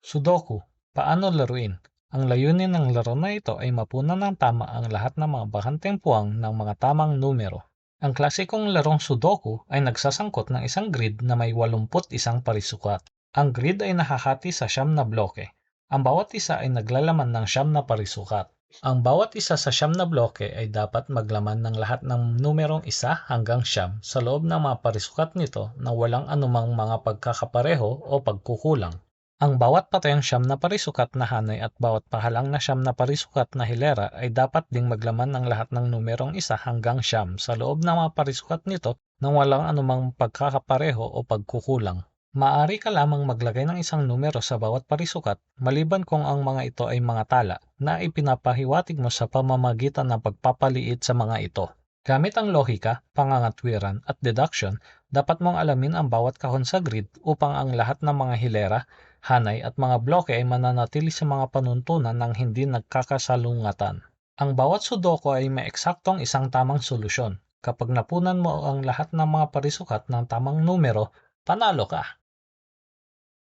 Sudoku, paano laruin? Ang layunin ng laro na ito ay mapunan ng tama ang lahat ng mga bakanteng puwang ng mga tamang numero. Ang klasikong larong Sudoku ay nagsasangkot ng isang grid na may 81 parisukat. Ang grid ay nakahati sa siyam na bloke. Ang bawat isa ay naglalaman ng siyam na parisukat. Ang bawat isa sa siyam na bloke ay dapat maglaman ng lahat ng numerong isa hanggang siyam sa loob ng mga parisukat nito na walang anumang mga pagkakapareho o pagkukulang. Ang bawat patayang siyam na parisukat na hanay at bawat pahalang na siyam na parisukat na hilera ay dapat ding maglaman ng lahat ng numerong isa hanggang siyam sa loob ng mga parisukat nito nang walang anumang pagkakapareho o pagkukulang. Maaari ka lamang maglagay ng isang numero sa bawat parisukat maliban kung ang mga ito ay mga tala na ipinapahiwatig mo sa pamamagitan ng pagpapaliit sa mga ito. Gamit ang lohika, pangangatwiran at deduction, dapat mong alamin ang bawat kahon sa grid upang ang lahat ng mga hilera, hanay at mga bloke ay mananatili sa mga panuntunan ng hindi nagkakasalungatan. Ang bawat sudoku ay may eksaktong isang tamang solusyon. Kapag napunan mo ang lahat ng mga parisukat ng tamang numero, panalo ka.